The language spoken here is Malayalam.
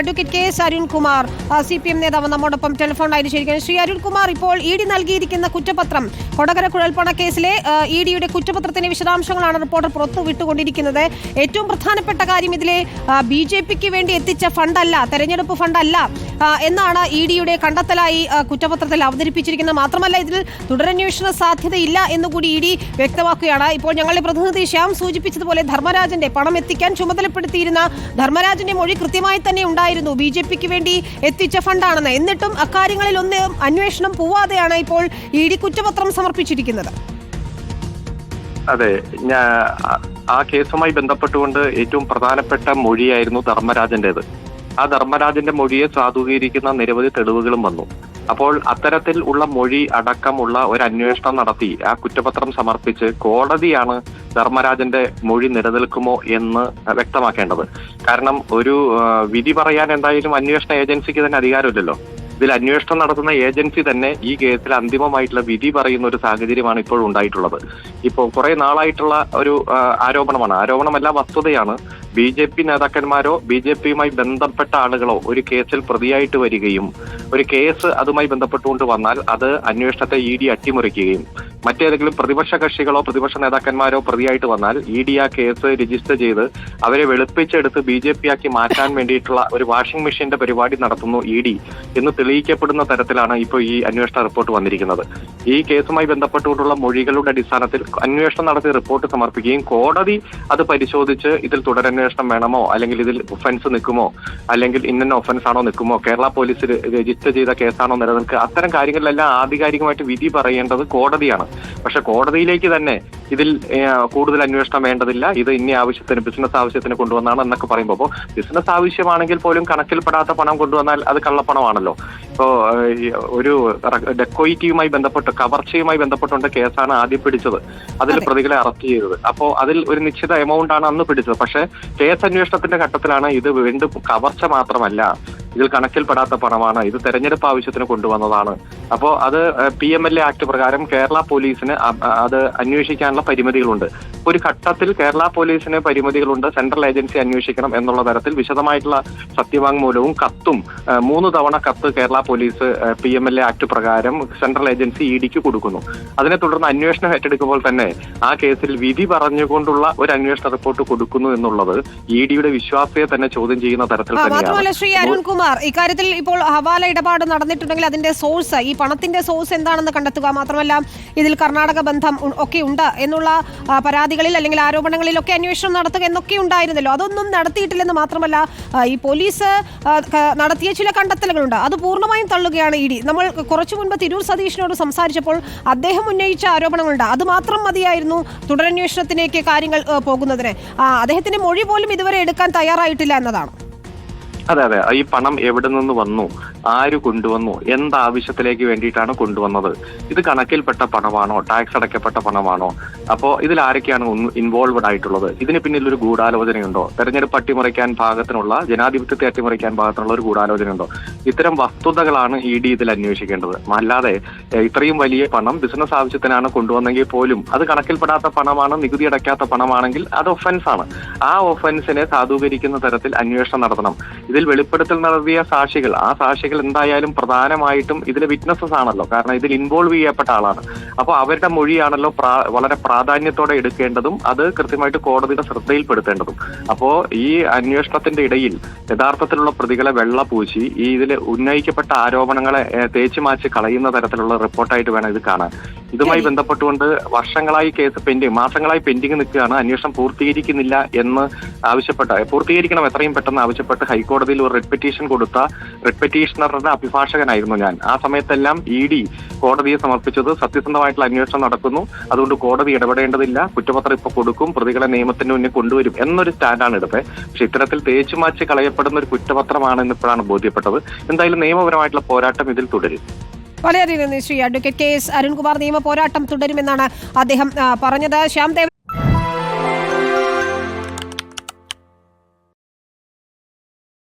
Advocate K S Arunkumar C P M നേതാവ് നമ്മോടൊപ്പം ടെലിഫോൺ ലൈനിൽ ശരിക്കും ശ്രീ അരുൺകുമാർ ഇപ്പോൾ ഇ ഡി നൽകിയിരിക്കുന്ന കുറ്റപത്രം കൊടകര കുഴൽപ്പണ കേസിലെ ഇ ഡിയുടെ കുറ്റപത്രത്തിന്റെ വിശദാംശങ്ങളാണ് റിപ്പോർട്ടർ പുറത്തു വിട്ടുകൊണ്ടിരിക്കുന്നത്. ഏറ്റവും പ്രധാനപ്പെട്ട കാര്യം ഇതിലെ ബി ജെ പിക്ക് വേണ്ടി എത്തിച്ച ഫണ്ടല്ല തെരഞ്ഞെടുപ്പ് ഫണ്ടല്ല എന്നാണ് ഇ ഡിയുടെ കണ്ടെത്തലായി കുറ്റപത്രത്തിൽ അവതരിപ്പിച്ചിരിക്കുന്നത്. മാത്രമല്ല ഇതിൽ തുടരന്വേഷണ സാധ്യതയില്ല എന്നുകൂടി ഇ ഡി വ്യക്തമാക്കുകയാണ്. ഇപ്പോൾ ഞങ്ങളുടെ പ്രതിനിധി ശ്യാം സൂചിപ്പിച്ചതുപോലെ ധർമ്മരാജന്റെ പണം എത്തിക്കാൻ ചുമതലപ്പെടുത്തിയിരുന്ന ധർമ്മരാജന്റെ മൊഴി കൃത്യമായി തന്നെ ഉണ്ടായിരുന്നു ബി ജെ പിക്ക് വേണ്ടി എത്തിച്ച ഫണ്ടാണെന്ന്. എന്നിട്ടും അക്കാര്യങ്ങളിൽ ഒന്ന് അന്വേഷണം പോവാതെയാണ് ഇപ്പോൾ ഇ ഡി കുറ്റപത്രം സമർപ്പിച്ചിരിക്കുന്നത്. അതെ ഞാൻ ആ കേസുമായി ബന്ധപ്പെട്ടുകൊണ്ട് ഏറ്റവും പ്രധാനപ്പെട്ട മൊഴിയായിരുന്നു ധർമ്മരാജന്റേത്. ആ ധർമ്മരാജന്റെ മൊഴിയെ സാധൂകരിക്കുന്ന നിരവധി തെളിവുകളും വന്നു. അപ്പോൾ അത്തരത്തിൽ ഉള്ള മൊഴി അടക്കമുള്ള ഒരു അന്വേഷണം നടത്തി ആ കുറ്റപത്രം സമർപ്പിച്ച് കോടതിയാണ് ധർമ്മരാജന്റെ മൊഴി നിലനിൽക്കുമോ എന്ന് വ്യക്തമാക്കേണ്ടത്. കാരണം ഒരു വിധി പറയാൻ എന്തായാലും അന്വേഷണ ഏജൻസിക്ക് തന്നെ അധികാരമില്ലല്ലോ. ഇതിൽ അന്വേഷണം നടത്തുന്ന ഏജൻസി തന്നെ ഈ കേസിൽ അന്തിമമായിട്ടുള്ള വിധി പറയുന്ന ഒരു സാഹചര്യമാണ് ഇപ്പോൾ ഉണ്ടായിട്ടുള്ളത്. ഇപ്പോൾ കുറെ നാളായിട്ടുള്ള ഒരു ആരോപണമാണ്. ആരോപണമല്ല വസ്തുതയാണ്. ബി ജെ പി നേതാക്കന്മാരോ ബി ജെ പിയുമായി ബന്ധപ്പെട്ട ആളുകളോ ഒരു കേസിൽ പ്രതിയായിട്ട് വരികയും ഒരു കേസ് അതുമായി ബന്ധപ്പെട്ടുകൊണ്ട് വന്നാൽ അത് അന്വേഷണത്തെ ഇ ഡി അട്ടിമറിക്കുകയും മറ്റേതെങ്കിലും പ്രതിപക്ഷ കക്ഷികളോ പ്രതിപക്ഷ നേതാക്കന്മാരോ പ്രതിയായിട്ട് വന്നാൽ ഇ ഡി ആ കേസ് രജിസ്റ്റർ ചെയ്ത് അവരെ വെളുപ്പിച്ചെടുത്ത് ബി ജെ പി ആക്കി മാറ്റാൻ വേണ്ടിയിട്ടുള്ള ഒരു വാഷിംഗ് മെഷീന്റെ പരിപാടി നടത്തുന്നു ഇ ഡി എന്ന് തെളിയിക്കപ്പെടുന്ന തരത്തിലാണ് ഇപ്പോൾ ഈ അന്വേഷണ റിപ്പോർട്ട് വന്നിരിക്കുന്നത്. ഈ കേസുമായി ബന്ധപ്പെട്ടുകൊണ്ടുള്ള മൊഴികളുടെ അടിസ്ഥാനത്തിൽ അന്വേഷണം നടത്തി റിപ്പോർട്ട് സമർപ്പിക്കുകയും കോടതി അത് പരിശോധിച്ച് ഇതിൽ തുടരന്വേഷണം വേണമോ? അല്ലെങ്കിൽ ഇതിൽ ഒഫൻസ് നിൽക്കുമോ? അല്ലെങ്കിൽ ഇന്ന ഒഫൻസ് ആണോ നിൽക്കുമോ? കേരള പോലീസ് രജിസ്റ്റർ ചെയ്ത കേസാണോ നിലനിൽക്കുക? അത്തരം കാര്യങ്ങളിലെല്ലാം ആധികാരികമായിട്ട് വിധി പറയേണ്ടത് കോടതിയാണ്. പക്ഷെ കോടതിയിലേക്ക് തന്നെ ഇതിൽ കൂടുതൽ അന്വേഷണം വേണ്ടതില്ല. ഇത് ഇനി ആവശ്യത്തിന് ബിസിനസ് ആവശ്യത്തിന് കൊണ്ടുവന്നാണ് എന്നൊക്കെ പറയുമ്പോൾ അപ്പോൾ ബിസിനസ് ആവശ്യമാണെങ്കിൽ പോലും കണക്കിൽപ്പെടാത്ത പണം കൊണ്ടുവന്നാൽ അത് കള്ളപ്പണമാണല്ലോ. ഇപ്പോൾ ഒരു ഡെക്കോയിറ്റിയുമായി ബന്ധപ്പെട്ട് കവർച്ചയുമായി ബന്ധപ്പെട്ടുകൊണ്ട് കേസാണ് ആദ്യം പിടിച്ചത്. അതിൽ പ്രതികളെ അറസ്റ്റ് ചെയ്തത്. അപ്പോൾ അതിൽ ഒരു നിശ്ചിത എമൗണ്ട് ആണ് അന്ന് പിടിച്ചത്. പക്ഷേ കേസ് അന്വേഷണത്തിന്റെ ഘട്ടത്തിലാണ് ഇത് വീണ്ടും കവർച്ച മാത്രമല്ല. ഇതിൽ കണക്കിൽപ്പെടാത്ത പണമാണ്. ഇത് തെരഞ്ഞെടുപ്പ് ആവശ്യത്തിന് കൊണ്ടുവന്നതാണ്. അപ്പോൾ അത് P M L A act പ്രകാരം കേരള പോലീസിന് അത് അന്വേഷിക്കാനുള്ള പരിമിതികളുണ്ട്. ഒരു ഘട്ടത്തിൽ കേരള പോലീസിന് പരിമിതികളുണ്ട്. സെൻട്രൽ ഏജൻസി അന്വേഷിക്കണം എന്നുള്ള തരത്തിൽ വിശദമായിട്ടുള്ള സത്യവാങ്മൂലവും കത്തും മൂന്ന് തവണ കത്ത് Kerala police P M L A act പ്രകാരം സെൻട്രൽ ഏജൻസി ഇ ഡിക്ക് കൊടുക്കുന്നു. അതിനെ തുടർന്ന് അന്വേഷണം ഏറ്റെടുക്കുമ്പോൾ തന്നെ ആ കേസിൽ വിധി പറഞ്ഞുകൊണ്ടുള്ള ഒരു അന്വേഷണ റിപ്പോർട്ട് കൊടുക്കുന്നു എന്നുള്ളത് ഇ ഡിയുടെ വിശ്വാസത്തെ തന്നെ ചോദ്യം ചെയ്യുന്ന തരത്തിൽ മാത്രമല്ല ശ്രീ അരുൺകുമാർ ഇക്കാര്യത്തിൽ ഇപ്പോൾ ഹവാല ഇടപാട് നടന്നിട്ടുണ്ടെങ്കിൽ അതിന്റെ സോഴ്സ് ഈ പണത്തിന്റെ സോഴ്സ് എന്താണെന്ന് കണ്ടെത്തുക മാത്രമല്ല ഇതിൽ കർണാടക ബന്ധം ഒക്കെ ഉണ്ട് എന്നുള്ള ആ, പരാതികളിൽ അല്ലെങ്കിൽ ആരോപണങ്ങളിലൊക്കെ അന്വേഷണം നടത്തുക എന്നൊക്കെ ഉണ്ടായിരുന്നല്ലോ. അതൊന്നും നടത്തിയിട്ടില്ലെന്ന് മാത്രമല്ല ഈ പോലീസ് നടത്തിയ ചില കണ്ടെത്തലുകളുണ്ട്. അത് പൂർണമായും തള്ളുകയാണ് ഇ ഡി. നമ്മൾ കുറച്ചു മുൻപ് തിരൂർ സതീഷിനോട് സംസാരിച്ചപ്പോൾ അദ്ദേഹം ഉന്നയിച്ച ആരോപണങ്ങളുണ്ട്. അത് മാത്രം മതിയായിരുന്നു തുടരന്വേഷണത്തിലേക്ക് കാര്യങ്ങൾ പോകുന്നതിന്. അദ്ദേഹത്തിന്റെ മൊഴി പോലും ഇതുവരെ എടുക്കാൻ തയ്യാറായിട്ടില്ല എന്നതാണ്. അതെ അതെ. ഈ പണം എവിടെ നിന്ന് വന്നു? ആര് കൊണ്ടുവന്നു? എന്താവശ്യത്തിലേക്ക് വേണ്ടിയിട്ടാണ് കൊണ്ടുവന്നത്? ഇത് കണക്കിൽപ്പെട്ട പണമാണോ? ടാക്സ് അടയ്ക്കപ്പെട്ട പണമാണോ? അപ്പോ ഇതിൽ ആരൊക്കെയാണ് ഇൻവോൾവഡ് ആയിട്ടുള്ളത്? ഇതിന് പിന്നിൽ ഒരു ഗൂഢാലോചനയുണ്ടോ? തെരഞ്ഞെടുപ്പ് അട്ടിമറിക്കാൻ ഭാഗത്തിനുള്ള ജനാധിപത്യത്തെ അട്ടിമറിക്കാൻ ഭാഗത്തിനുള്ള ഒരു ഗൂഢാലോചനയുണ്ടോ? ഇത്തരം വസ്തുതകളാണ് ഇ ഡി ഇതിൽ അന്വേഷിക്കേണ്ടത്. അല്ലാതെ ഇത്രയും വലിയ പണം ബിസിനസ് ആവശ്യത്തിനാണ് കൊണ്ടുവന്നെങ്കിൽ പോലും അത് കണക്കിൽപ്പെടാത്ത പണമാണ് നികുതി അടയ്ക്കാത്ത പണമാണെങ്കിൽ അത് ഒഫൻസാണ് ആ ഒഫൻസിനെ സാധൂകരിക്കുന്ന തരത്തിൽ അന്വേഷണം നടത്തണം. ഇതിൽ വെളിപ്പെടുത്തൽ നടത്തിയ സാക്ഷികൾ ആ സാക്ഷികൾ എന്തായാലും പ്രധാനമായിട്ടും ഇതിലെ വിറ്റ്നസസ് ആണല്ലോ. കാരണം ഇതിൽ ഇൻവോൾവ് ചെയ്യപ്പെട്ട ആളാണ്. അപ്പോൾ അവരുടെ മൊഴിയാണല്ലോ വളരെ പ്രാധാന്യത്തോടെ എടുക്കേണ്ടതും അത് കൃത്യമായിട്ട് കോടതിയുടെ ശ്രദ്ധയിൽപ്പെടുത്തേണ്ടതും. അപ്പോ ഈ അന്വേഷണത്തിന്റെ ഇടയിൽ യഥാർത്ഥത്തിലുള്ള പ്രതികളെ വെള്ള പൂശി ഈ ഇതിൽ ഉന്നയിക്കപ്പെട്ട ആരോപണങ്ങളെ തേച്ചു മാച്ച് കളയുന്ന തരത്തിലുള്ള റിപ്പോർട്ടായിട്ട് വേണം ഇത് കാണാൻ. ഇതുമായി ബന്ധപ്പെട്ടുകൊണ്ട് വർഷങ്ങളായി കേസ് പെൻഡിങ് മാസങ്ങളായി പെൻഡിങ് നിൽക്കുകയാണ്. അന്വേഷണം പൂർത്തീകരിക്കുന്നില്ല എന്ന് ആവശ്യപ്പെട്ട പൂർത്തീകരിക്കണം എത്രയും പെട്ടെന്ന് ആവശ്യപ്പെട്ട് ഹൈക്കോടതിയിൽ ഒരു റിട്ട് പെറ്റീഷൻ കൊടുത്ത റിട്ട് അഭിഭാഷകനായിരുന്നു ഞാൻ. ആ സമയത്തെല്ലാം ഇ ഡി കോടതിയെ സമർപ്പിച്ചത് സത്യസന്ധമായിട്ടുള്ള അന്വേഷണം നടക്കുന്നു. അതുകൊണ്ട് കോടതി ഇടപെടേണ്ടതില്ല. കുറ്റപത്രം ഇപ്പൊ കൊടുക്കും പ്രതികളെ നിയമത്തിന് മുന്നിൽ കൊണ്ടുവരും എന്നൊരു സ്റ്റാൻഡാണ് എടുത്തത് പക്ഷെ ഇത്തരത്തിൽ തേച്ചു മാച്ച് കളയപ്പെടുന്ന ഒരു കുറ്റപത്രമാണെന്ന് ഇപ്പോഴാണ് ബോധ്യപ്പെട്ടത്. എന്തായാലും നിയമപരമായിട്ടുള്ള പോരാട്ടം ഇതിൽ തുടരും. വളരെയധികം നന്ദി Shri advocate K S Arunkumar നിയമ പോരാട്ടം തുടരുമെന്നാണ് അദ്ദേഹം പറഞ്ഞത്. ശ്യാം ദേവ്